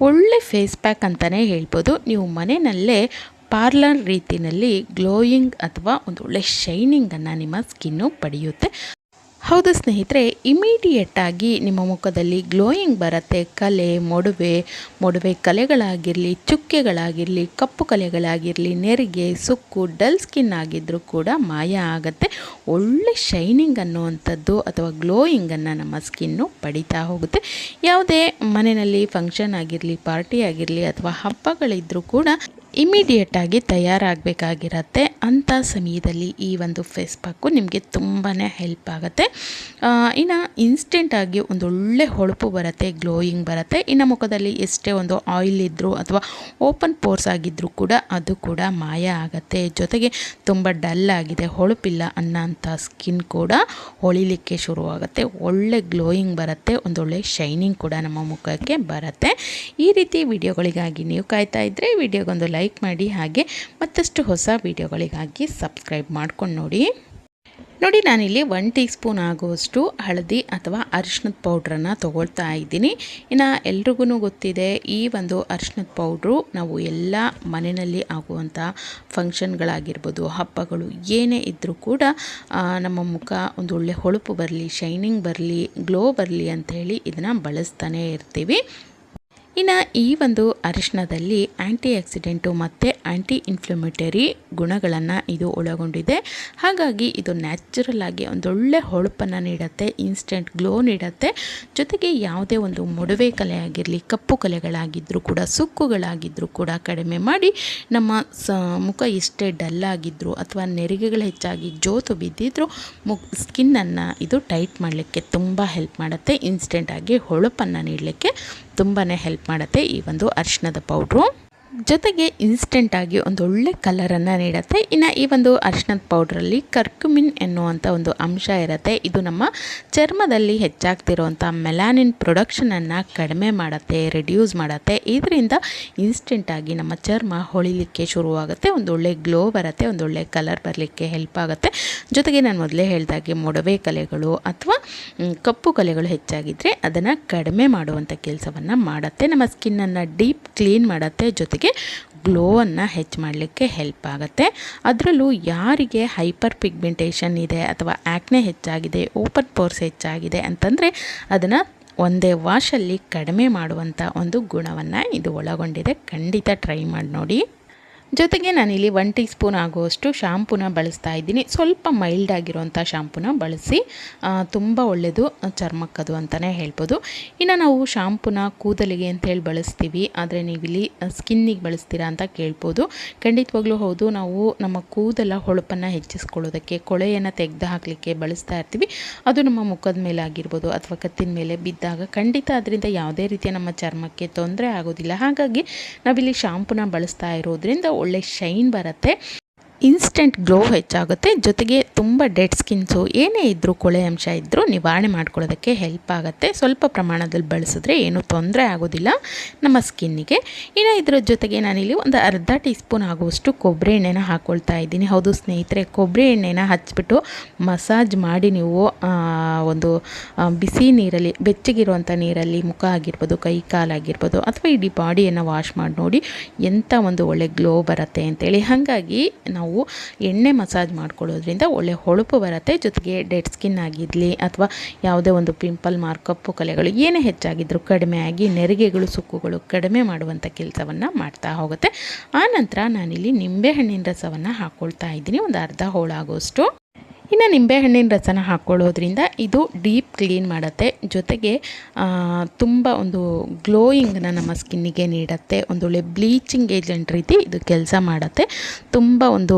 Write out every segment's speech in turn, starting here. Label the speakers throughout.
Speaker 1: ಒಳ್ಳೆ face pack ಅಂತಲೇ ಹೇಳ್ಬೋದು. ನೀವು ಮನೆಯಲ್ಲೇ ಪಾರ್ಲರ್ ರೀತಿಯಲ್ಲಿ ಗ್ಲೋಯಿಂಗ್ ಅಥವಾ ಒಂದು ಒಳ್ಳೆ ಶೈನಿಂಗನ್ನು ನಿಮ್ಮ ಸ್ಕಿನ್ನು ಪಡೆಯುತ್ತೆ. ಹೌದು ಸ್ನೇಹಿತರೆ ಇಮಿಡಿಯೇಟಾಗಿ ನಿಮ್ಮ ಮುಖದಲ್ಲಿ ಗ್ಲೋಯಿಂಗ್ ಬರುತ್ತೆ. ಕಲೆ, ಮೊಡವೆ ಮೊಡವೆ ಕಲೆಗಳಾಗಿರಲಿ, ಚುಕ್ಕೆಗಳಾಗಿರಲಿ, ಕಪ್ಪು ಕಲೆಗಳಾಗಿರಲಿ, ನೆರಿಗೆ, ಸುಕ್ಕು ಡಲ್ ಸ್ಕಿನ್ ಆಗಿದ್ದರೂ ಕೂಡ ಮಾಯ ಆಗುತ್ತೆ. ಒಳ್ಳೆ ಶೈನಿಂಗ್ ಅನ್ನುವಂಥದ್ದು ಅಥವಾ ಗ್ಲೋಯಿಂಗನ್ನು ನಮ್ಮ ಸ್ಕಿನ್ನು ಪಡಿತಾ ಹೋಗುತ್ತೆ. ಯಾವುದೇ ಮನೆಯಲ್ಲಿ ಫಂಕ್ಷನ್ ಆಗಿರಲಿ ಪಾರ್ಟಿ ಆಗಿರಲಿ ಅಥವಾ ಹಬ್ಬಗಳಿದ್ದರೂ ಕೂಡ ಇಮಿಡಿಯೇಟಾಗಿ ತಯಾರಾಗಬೇಕಾಗಿರತ್ತೆ ಅಂಥ ಸಮಯದಲ್ಲಿ ಈ ಒಂದು ಫೇಸ್ ನಿಮಗೆ ತುಂಬಾ ಹೆಲ್ಪ್ ಆಗುತ್ತೆ. ಇನ್ನು ಇನ್ಸ್ಟೆಂಟಾಗಿ ಒಂದು ಒಳ್ಳೆ ಹೊಳಪು ಬರುತ್ತೆ ಗ್ಲೋಯಿಂಗ್ ಬರುತ್ತೆ. ಇನ್ನು ಮುಖದಲ್ಲಿ ಎಷ್ಟೇ ಒಂದು ಆಯಿಲ್ ಇದ್ದರೂ ಅಥವಾ ಓಪನ್ ಪೋರ್ಸ್ ಆಗಿದ್ದರೂ ಕೂಡ ಅದು ಕೂಡ ಮಾಯ ಆಗುತ್ತೆ. ಜೊತೆಗೆ ತುಂಬ ಡಲ್ ಆಗಿದೆ, ಹೊಳಪಿಲ್ಲ ಅನ್ನೋಂಥ ಸ್ಕಿನ್ ಕೂಡ ಹೊಳಿಲಿಕ್ಕೆ ಶುರುವಾಗುತ್ತೆ. ಒಳ್ಳೆ ಗ್ಲೋಯಿಂಗ್ ಬರುತ್ತೆ, ಒಂದೊಳ್ಳೆ ಶೈನಿಂಗ್ ಕೂಡ ನಮ್ಮ ಮುಖಕ್ಕೆ ಬರುತ್ತೆ. ಈ ರೀತಿ ವಿಡಿಯೋಗಳಿಗಾಗಿ ನೀವು ಕಾಯ್ತಾ ಇದ್ದರೆ ವಿಡಿಯೋಗೊಂದು ಲೈಕ್ ಮಾಡಿ ಹಾಗೆ ಮತ್ತಷ್ಟು ಹೊಸ ವಿಡಿಯೋಗಳಿಗಾಗಿ ಸಬ್ಸ್ಕ್ರೈಬ್ ಮಾಡ್ಕೊಂಡು ನೋಡಿ. ನೋಡಿ, ನಾನಿಲ್ಲಿ ಒನ್ ಟೀ ಸ್ಪೂನ್ ಆಗುವಷ್ಟು ಹಳದಿ ಅಥವಾ ಅರಿಶಿನದ ಪೌಡ್ರನ್ನು ತೊಗೊಳ್ತಾ ಇದ್ದೀನಿ. ಇನ್ನು ಎಲ್ರಿಗೂ ಗೊತ್ತಿದೆ, ಈ ಒಂದು ಅರಿಶಿನದ ಪೌಡ್ರು ನಾವು ಎಲ್ಲ ಮನೆಯಲ್ಲಿ ಆಗುವಂಥ ಫಂಕ್ಷನ್ಗಳಾಗಿರ್ಬೋದು ಹಬ್ಬಗಳು ಏನೇ ಇದ್ದರೂ ಕೂಡ ನಮ್ಮ ಮುಖ ಒಂದು ಒಳ್ಳೆ ಹೊಳಪು ಬರಲಿ ಶೈನಿಂಗ್ ಬರಲಿ ಗ್ಲೋ ಬರಲಿ ಅಂಥೇಳಿ ಇದನ್ನು ಬಳಸ್ತಾನೇ ಇರ್ತೀವಿ. ಇನ್ನು ಈ ಒಂದು ಅರಿಶಿನದಲ್ಲಿ ಆ್ಯಂಟಿ ಆಕ್ಸಿಡೆಂಟು ಮತ್ತು ಆ್ಯಂಟಿ ಇನ್ಫ್ಲಮೇಟರಿ ಗುಣಗಳನ್ನು ಇದು ಒಳಗೊಂಡಿದೆ. ಹಾಗಾಗಿ ಇದು ನ್ಯಾಚುರಲ್ ಆಗಿ ಒಂದೊಳ್ಳೆ ಹೊಳಪನ್ನು ನೀಡುತ್ತೆ ಇನ್ಸ್ಟೆಂಟ್ ಗ್ಲೋ ನೀಡುತ್ತೆ. ಜೊತೆಗೆ ಯಾವುದೇ ಒಂದು ಮೊಡವೆ ಕಲೆ ಆಗಿರಲಿ, ಕಪ್ಪು ಕಲೆಗಳಾಗಿದ್ದರೂ ಕೂಡ ಸುಕ್ಕುಗಳಾಗಿದ್ದರೂ ಕೂಡ ಕಡಿಮೆ ಮಾಡಿ ನಮ್ಮ ಸ, ಮುಖ ಎಷ್ಟೇ ಡಲ್ ಆಗಿದ್ದರೂ ಅಥವಾ ನೆರಿಗೆಗಳು ಹೆಚ್ಚಾಗಿ ಜೋತು ಬಿದ್ದಿದ್ದರೂ ಮುಖ ಸ್ಕಿನ್ನನ್ನು ಇದು ಟೈಟ್ ಮಾಡಲಿಕ್ಕೆ ತುಂಬ ಹೆಲ್ಪ್ ಮಾಡುತ್ತೆ. ಇನ್ಸ್ಟೆಂಟಾಗಿ ಹೊಳಪನ್ನು ನೀಡಲಿಕ್ಕೆ ತುಂಬಾ ಹೆಲ್ಪ್ ಮಾಡುತ್ತೆ ಈ ಒಂದು ಅರಿಶಿಣದ ಪೌಡ್ರು ಜೊತೆಗೆ ಇನ್ಸ್ಟೆಂಟಾಗಿ ಒಂದು ಒಳ್ಳೆ ಕಲರನ್ನು ನೀಡುತ್ತೆ. ಇನ್ನು ಈ ಒಂದು ಅರಿಶಿಣದ ಪೌಡ್ರಲ್ಲಿ ಕರ್ಕುಮಿನ್ ಎನ್ನುವಂಥ ಒಂದು ಅಂಶ ಇರುತ್ತೆ. ಇದು ನಮ್ಮ ಚರ್ಮದಲ್ಲಿ ಹೆಚ್ಚಾಗ್ತಿರುವಂಥ ಮೆಲಾನಿನ್ ಪ್ರೊಡಕ್ಷನನ್ನು ಕಡಿಮೆ ಮಾಡುತ್ತೆ ರೆಡ್ಯೂಸ್ ಮಾಡುತ್ತೆ. ಇದರಿಂದ ಇನ್ಸ್ಟೆಂಟಾಗಿ ನಮ್ಮ ಚರ್ಮ ಹೊಳಿಲಿಕ್ಕೆ ಶುರುವಾಗುತ್ತೆ ಒಂದು ಒಳ್ಳೆ ಗ್ಲೋ ಬರುತ್ತೆ ಒಂದು ಒಳ್ಳೆ ಕಲರ್ ಬರಲಿಕ್ಕೆ ಹೆಲ್ಪ್ ಆಗುತ್ತೆ. ಜೊತೆಗೆ ನಾನು ಮೊದಲೇ ಹೇಳಿದಾಗೆ ಮೊಡವೆ ಕಲೆಗಳು ಅಥವಾ ಕಪ್ಪು ಕಲೆಗಳು ಹೆಚ್ಚಾಗಿದ್ದರೆ ಅದನ್ನು ಕಡಿಮೆ ಮಾಡುವಂಥ ಕೆಲಸವನ್ನು ಮಾಡುತ್ತೆ. ನಮ್ಮ ಸ್ಕಿನ್ನನ್ನು ಡೀಪ್ ಕ್ಲೀನ್ ಮಾಡುತ್ತೆ. ಜೊತೆಗೆ ಗ್ಲೋವನ್ನು ಹೆಚ್ಚು ಮಾಡಲಿಕ್ಕೆ ಹೆಲ್ಪ್ ಆಗುತ್ತೆ. ಅದರಲ್ಲೂ ಯಾರಿಗೆ ಹೈಪರ್ ಪಿಗ್ಮೆಂಟೇಷನ್ ಇದೆ ಅಥವಾ ಆ್ಯಕ್ನೆ ಹೆಚ್ಚಾಗಿದೆ ಓಪನ್ ಪೋರ್ಸ್ ಹೆಚ್ಚಾಗಿದೆ ಅಂತಂದರೆ ಅದನ್ನು ಒಂದೇ ವಾಶಲ್ಲಿ ಕಡಿಮೆ ಮಾಡುವಂಥ ಒಂದು ಗುಣವನ್ನು ಇದು ಒಳಗೊಂಡಿದೆ. ಖಂಡಿತ ಟ್ರೈ ಮಾಡಿ ನೋಡಿ. ಜೊತೆಗೆ ನಾನಿಲ್ಲಿ ಒನ್ ಟೀ ಸ್ಪೂನ್ ಆಗುವಷ್ಟು ಶಾಂಪೂನ ಬಳಸ್ತಾ ಇದ್ದೀನಿ. ಸ್ವಲ್ಪ ಮೈಲ್ಡ್ ಆಗಿರುವಂಥ ಶಾಂಪೂನ ಬಳಸಿ ತುಂಬ ಒಳ್ಳೆಯದು ಚರ್ಮಕ್ಕದು ಅಂತಲೇ ಹೇಳ್ಬೋದು. ಇನ್ನು ನಾವು ಶಾಂಪೂನ ಕೂದಲಿಗೆ ಅಂತೇಳಿ ಬಳಸ್ತೀವಿ. ಆದರೆ ನೀವಿಲ್ಲಿ ಸ್ಕಿನ್ನಿಗೆ ಬಳಸ್ತೀರಾ ಅಂತ ಕೇಳ್ಬೋದು. ಖಂಡಿತವಾಗ್ಲೂ ಹೌದು, ನಾವು ನಮ್ಮ ಕೂದಲ ಹೊಳಪನ್ನು ಹೆಚ್ಚಿಸ್ಕೊಳ್ಳೋದಕ್ಕೆ, ಕೊಳೆಯನ್ನು ತೆಗೆದು ಹಾಕಲಿಕ್ಕೆ ಬಳಸ್ತಾ ಇರ್ತೀವಿ. ಅದು ನಮ್ಮ ಮುಖದ ಮೇಲೆ ಆಗಿರ್ಬೋದು ಅಥವಾ ಕತ್ತಿನ ಮೇಲೆ ಬಿದ್ದಾಗ ಖಂಡಿತ ಅದರಿಂದ ಯಾವುದೇ ರೀತಿಯ ನಮ್ಮ ಚರ್ಮಕ್ಕೆ ತೊಂದರೆ ಆಗೋದಿಲ್ಲ. ಹಾಗಾಗಿ ನಾವಿಲ್ಲಿ ಶಾಂಪೂನ ಬಳಸ್ತಾ ಇರೋದ್ರಿಂದ ಒಳ್ಳೆ ಶೈನ್ ಬರುತ್ತೆ. ಇನ್ಸ್ಟೆಂಟ್ ಗ್ಲೋ ಹೆಚ್ಚಾಗುತ್ತೆ. ಜೊತೆಗೆ ತುಂಬ ಡೆಡ್ ಸ್ಕಿನ್ಸು, ಏನೇ ಇದ್ದರೂ ಕೊಳೆ ಅಂಶ ಇದ್ದರೂ ನಿವಾರಣೆ ಮಾಡ್ಕೊಳ್ಳೋದಕ್ಕೆ ಹೆಲ್ಪ್ ಆಗುತ್ತೆ. ಸ್ವಲ್ಪ ಪ್ರಮಾಣದಲ್ಲಿ ಬಳಸಿದ್ರೆ ಏನೂ ತೊಂದರೆ ಆಗೋದಿಲ್ಲ. ನಮ್ಮ ಸ್ಕಿನ್ನಿಗೆ. ಇನ್ನು ಇದರ ಜೊತೆಗೆ ನಾನಿಲ್ಲಿ ಒಂದು ಅರ್ಧ ಟೀ ಸ್ಪೂನ್ ಆಗುವಷ್ಟು ಕೊಬ್ಬರಿ ಎಣ್ಣೆನ ಹಾಕ್ಕೊಳ್ತಾ ಇದ್ದೀನಿ. ಹೌದು ಸ್ನೇಹಿತರೆ, ಕೊಬ್ಬರಿ ಎಣ್ಣೆನ ಹಚ್ಬಿಟ್ಟು ಮಸಾಜ್ ಮಾಡಿ ನೀವು ಒಂದು ಬಿಸಿ ನೀರಲ್ಲಿ, ಬೆಚ್ಚಗಿರುವಂಥ ನೀರಲ್ಲಿ ಮುಖ ಆಗಿರ್ಬೋದು, ಕೈ ಕಾಲಾಗಿರ್ಬೋದು ಅಥವಾ ಇಡೀ ಬಾಡಿಯನ್ನು ವಾಶ್ ಮಾಡಿ ನೋಡಿ ಎಂಥ ಒಂದು ಒಳ್ಳೆ ಗ್ಲೋ ಬರುತ್ತೆ ಅಂತೇಳಿ. ಹಾಗಾಗಿ ನಾವು ನಾವು ಎಣ್ಣೆ ಮಸಾಜ್ ಮಾಡ್ಕೊಳ್ಳೋದ್ರಿಂದ ಒಳ್ಳೆ ಹೊಳಪು ಬರುತ್ತೆ. ಜೊತೆಗೆ ಡೆಡ್ ಸ್ಕಿನ್ ಆಗಿರಲಿ ಅಥವಾ ಯಾವುದೇ ಒಂದು ಪಿಂಪಲ್ ಮಾರ್ಕಪ್ಪು ಕಲೆಗಳು ಏನೇ ಹೆಚ್ಚಾಗಿದ್ದರೂ ಕಡಿಮೆ ಆಗಿ ನೆರಿಗೆಗಳು, ಸುಕ್ಕುಗಳು ಕಡಿಮೆ ಮಾಡುವಂಥ ಕೆಲಸವನ್ನು ಮಾಡ್ತಾ ಹೋಗುತ್ತೆ. ಆನಂತರ ನಾನಿಲ್ಲಿ ನಿಂಬೆಹಣ್ಣಿನ ರಸವನ್ನು ಹಾಕ್ಕೊಳ್ತಾ ಇದ್ದೀನಿ. ಒಂದು ಅರ್ಧ ಹೋಳಾಗೋಷ್ಟು. ಇನ್ನು ನಿಂಬೆಹಣ್ಣಿನ ರಸನ ಹಾಕ್ಕೊಳ್ಳೋದ್ರಿಂದ ಇದು ಡೀಪ್ ಕ್ಲೀನ್ ಮಾಡುತ್ತೆ. ಜೊತೆಗೆ ತುಂಬ ಒಂದು ಗ್ಲೋಯಿಂಗ್ನ ನಮ್ಮ ಸ್ಕಿನ್ನಿಗೆ ನೀಡುತ್ತೆ. ಒಂದೊಳ್ಳೆ ಬ್ಲೀಚಿಂಗ್ ಏಜೆಂಟ್ ರೀತಿ ಇದು ಕೆಲಸ ಮಾಡುತ್ತೆ. ತುಂಬ ಒಂದು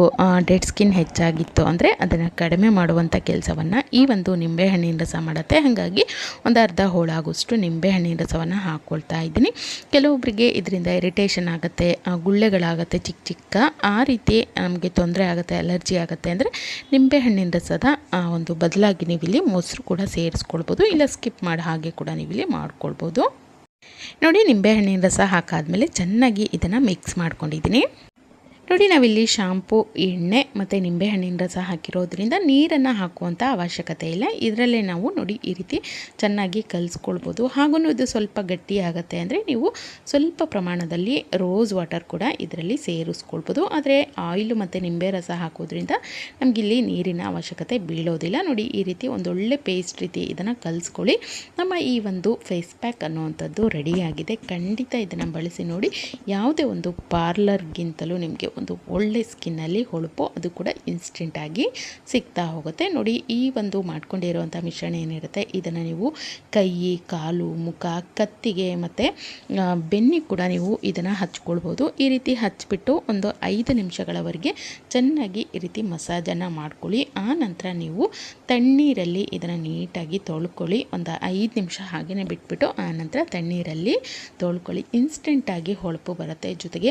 Speaker 1: ಡೆಡ್ ಸ್ಕಿನ್ ಹೆಚ್ಚಾಗಿತ್ತು ಅಂದರೆ ಅದನ್ನು ಕಡಿಮೆ ಮಾಡುವಂಥ ಕೆಲಸವನ್ನು ಈ ಒಂದು ನಿಂಬೆಹಣ್ಣಿನ ರಸ ಮಾಡುತ್ತೆ. ಹಾಗಾಗಿ ಒಂದು ಅರ್ಧ ಹೋಳಾಗುವಷ್ಟು ನಿಂಬೆಹಣ್ಣಿನ ರಸವನ್ನು ಹಾಕ್ಕೊಳ್ತಾ ಇದ್ದೀನಿ. ಕೆಲವೊಬ್ಬರಿಗೆ ಇದರಿಂದ ಇರಿಟೇಷನ್ ಆಗುತ್ತೆ ಗುಳ್ಳೆಗಳಾಗುತ್ತೆ ಚಿಕ್ಕ ಚಿಕ್ಕ. ಆ ರೀತಿ ನಮಗೆ ತೊಂದರೆ ಆಗುತ್ತೆ, ಅಲರ್ಜಿ ಆಗುತ್ತೆ ಅಂದರೆ ನಿಂಬೆಹಣ್ಣಿನ ರಸದ ಒಂದು ಬದಲಾಗಿ ನೀವಿಲ್ಲಿ ಮೊಸರು ಕೂಡ ಸೇರಿಸ್ಕೊಳ್ಬೋದು, ಇಲ್ಲ ಸ್ಕಿಪ್ ಮಾಡಿ ಹಾಗೆ ಕೂಡ ನೀವಿಲ್ಲಿ ಮಾಡ್ಕೊಳ್ಬೋದು. ನೋಡಿ ನಿಂಬೆಹಣ್ಣಿನ ರಸ ಹಾಕಾದ್ಮೇಲೆ ಚೆನ್ನಾಗಿ ಇದನ್ನು ಮಿಕ್ಸ್ ಮಾಡ್ಕೊಂಡಿದ್ದೀನಿ. ನೋಡಿ ನಾವಿಲ್ಲಿ ಶಾಂಪು, ಎಣ್ಣೆ ಮತ್ತು ನಿಂಬೆಹಣ್ಣಿನ ರಸ ಹಾಕಿರೋದ್ರಿಂದ ನೀರನ್ನು ಹಾಕುವಂಥ ಅವಶ್ಯಕತೆ ಇಲ್ಲ. ಇದರಲ್ಲೇ ನಾವು ನೋಡಿ ಈ ರೀತಿ ಚೆನ್ನಾಗಿ ಕಲಿಸ್ಕೊಳ್ಬೋದು. ಹಾಗೂ ಇದು ಸ್ವಲ್ಪ ಗಟ್ಟಿ ಆಗುತ್ತೆ ಅಂದರೆ ನೀವು ಸ್ವಲ್ಪ ಪ್ರಮಾಣದಲ್ಲಿ ರೋಸ್ ವಾಟರ್ ಕೂಡ ಇದರಲ್ಲಿ ಸೇರಿಸ್ಕೊಳ್ಬೋದು. ಆದರೆ ಆಯಿಲು ಮತ್ತು ನಿಂಬೆ ರಸ ಹಾಕೋದ್ರಿಂದ ನಮಗಿಲ್ಲಿ ನೀರಿನ ಅವಶ್ಯಕತೆ ಬೀಳೋದಿಲ್ಲ. ನೋಡಿ ಈ ರೀತಿ ಒಂದೊಳ್ಳೆ ಪೇಸ್ಟ್ ರೀತಿ ಇದನ್ನು ಕಲಿಸ್ಕೊಳ್ಳಿ. ನಮ್ಮ ಈ ಒಂದು ಫೇಸ್ ಪ್ಯಾಕ್ ಅನ್ನುವಂಥದ್ದು ರೆಡಿಯಾಗಿದೆ ಖಂಡಿತ ಇದನ್ನು ಬಳಸಿ ನೋಡಿ. ಯಾವುದೇ ಒಂದು ಪಾರ್ಲರ್ಗಿಂತಲೂ ನಿಮಗೆ ಒಂದು ಒಳ್ಳೆ ಸ್ಕಿನ್ನಲ್ಲಿ ಹೊಳಪು ಅದು ಕೂಡ ಇನ್ಸ್ಟೆಂಟಾಗಿ ಸಿಗ್ತಾ ಹೋಗುತ್ತೆ. ನೋಡಿ, ಈ ಒಂದು ಮಾಡ್ಕೊಂಡಿರುವಂಥ ಮಿಶ್ರಣ ಏನಿರುತ್ತೆ, ಇದನ್ನು ನೀವು ಕೈ, ಕಾಲು, ಮುಖ, ಕತ್ತಿಗೆ ಮತ್ತು ಬೆನ್ನಿಗೆ ಕೂಡ ನೀವು ಇದನ್ನು ಹಚ್ಕೊಳ್ಬೋದು. ಈ ರೀತಿ ಹಚ್ಚಿಬಿಟ್ಟು ಒಂದು ಐದು ನಿಮಿಷಗಳವರೆಗೆ ಚೆನ್ನಾಗಿ ಈ ರೀತಿ ಮಸಾಜನ್ನು ಮಾಡ್ಕೊಳ್ಳಿ. ಆ ನಂತರ ನೀವು ತಣ್ಣೀರಲ್ಲಿ ಇದನ್ನು ನೀಟಾಗಿ ತೊಳ್ಕೊಳ್ಳಿ. ಒಂದು ಐದು ನಿಮಿಷ ಹಾಗೆಯೇ ಬಿಟ್ಬಿಟ್ಟು ಆ ನಂತರ ತಣ್ಣೀರಲ್ಲಿ ತೊಳ್ಕೊಳ್ಳಿ. ಇನ್ಸ್ಟೆಂಟಾಗಿ ಹೊಳಪು ಬರುತ್ತೆ. ಜೊತೆಗೆ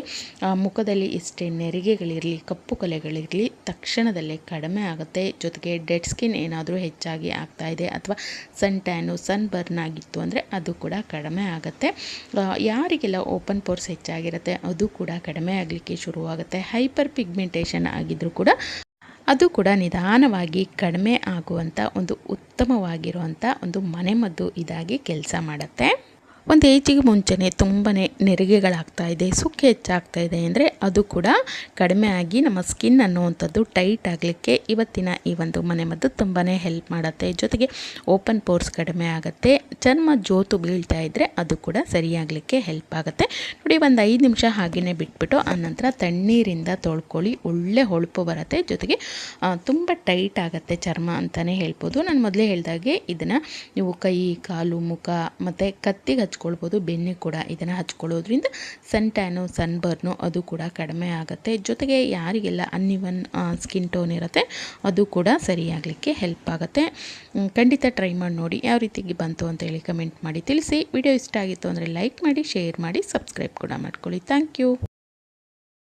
Speaker 1: ಮುಖದಲ್ಲಿ ಎಷ್ಟೇ ನೆರಿಗೆಗಳಿರಲಿ, ಕಪ್ಪು ಕಲೆಗಳಿರಲಿ, ತಕ್ಷಣದಲ್ಲೇ ಕಡಿಮೆ ಆಗುತ್ತೆ. ಜೊತೆಗೆ ಡೆಡ್ ಸ್ಕಿನ್ ಏನಾದರೂ ಹೆಚ್ಚಾಗಿ ಆಗ್ತಾ ಇದೆ ಅಥವಾ ಸನ್ ಟ್ಯಾನು, ಸನ್ ಬರ್ನ್ ಆಗಿತ್ತು ಅಂದರೆ ಅದು ಕೂಡ ಕಡಿಮೆ ಆಗುತ್ತೆ. ಯಾರಿಗೆಲ್ಲ ಓಪನ್ ಪೋರ್ಸ್ ಹೆಚ್ಚಾಗಿರುತ್ತೆ ಅದು ಕೂಡ ಕಡಿಮೆ ಆಗಲಿಕ್ಕೆ ಶುರುವಾಗುತ್ತೆ. ಹೈಪರ್ ಪಿಗ್ಮೆಂಟೇಷನ್ ಆಗಿದ್ದರೂ ಕೂಡ ಅದು ಕೂಡ ನಿಧಾನವಾಗಿ ಕಡಿಮೆ ಆಗುವಂಥ ಒಂದು ಉತ್ತಮವಾಗಿರುವಂಥ ಒಂದು ಮನೆಮದ್ದು ಇದಾಗಿ ಕೆಲಸ ಮಾಡುತ್ತೆ. ಒಂದು ಏಜಿಗೆ ಮುಂಚೆನೇ ತುಂಬಾ ನೆರಿಗೆಗಳಾಗ್ತಾ ಇದೆ, ಸುಕ್ಕೆ ಹೆಚ್ಚಾಗ್ತಾ ಇದೆ ಅಂದರೆ ಅದು ಕೂಡ ಕಡಿಮೆ ಆಗಿ ನಮ್ಮ ಸ್ಕಿನ್ ಅನ್ನುವಂಥದ್ದು ಟೈಟ್ ಆಗಲಿಕ್ಕೆ ಇವತ್ತಿನ ಈ ಒಂದು ಮನೆಮದ್ದು ತುಂಬಾ ಹೆಲ್ಪ್ ಮಾಡುತ್ತೆ. ಜೊತೆಗೆ ಓಪನ್ ಪೋರ್ಸ್ ಕಡಿಮೆ ಆಗುತ್ತೆ. ಚರ್ಮ ಜೋತು ಬೀಳ್ತಾ ಇದ್ದರೆ ಅದು ಕೂಡ ಸರಿಯಾಗಲಿಕ್ಕೆ ಹೆಲ್ಪ್ ಆಗುತ್ತೆ. ನೋಡಿ ಒಂದು ಐದು ನಿಮಿಷ ಹಾಗೆಯೇ ಬಿಟ್ಬಿಟ್ಟು ಆನಂತರ ತಣ್ಣೀರಿಂದ ತೊಳ್ಕೊಳ್ಳಿ. ಒಳ್ಳೆ ಹೊಳಪು ಬರುತ್ತೆ. ಜೊತೆಗೆ ತುಂಬ ಟೈಟ್ ಆಗುತ್ತೆ ಚರ್ಮ ಅಂತಲೇ ಹೇಳ್ಬೋದು. ನಾನು ಮೊದಲೇ ಹೇಳಿದಾಗೆ ಇದನ್ನು ನೀವು ಕೈ, ಕಾಲು, ಮುಖ ಮತ್ತು ಕತ್ತಿಗೆ ಹಚ್ಕೊಳ್ಬೋದು ಬೆನ್ನಿಗೆ ಕೂಡ ಇದನ್ನು ಹಚ್ಕೊಳ್ಳೋದ್ರಿಂದ ಸನ್ ಟ್ಯಾನು ಸನ್ ಅದು ಕೂಡ ಕಡಿಮೆ ಆಗುತ್ತೆ. ಜೊತೆಗೆ ಯಾರಿಗೆಲ್ಲ ಅನ್ಇವನ್ ಸ್ಕಿನ್ ಟೋನ್ ಇರುತ್ತೆ, ಅದು ಕೂಡ ಸರಿಯಾಗಲಿಕ್ಕೆ ಹೆಲ್ಪ್ ಆಗುತ್ತೆ. ಖಂಡಿತ ಟ್ರೈ ಮಾಡಿ ನೋಡಿ. ಯಾವ ರೀತಿಗೆ ಬಂತು ಅಂತ ಹೇಳಿ ಕಮೆಂಟ್ ಮಾಡಿ ತಿಳಿಸಿ. ವಿಡಿಯೋ ಇಷ್ಟ ಆಗಿತ್ತು ಅಂದರೆ ಲೈಕ್ ಮಾಡಿ, ಶೇರ್ ಮಾಡಿ, ಸಬ್ಸ್ಕ್ರೈಬ್ ಕೂಡ ಮಾಡ್ಕೊಳ್ಳಿ. Thank you.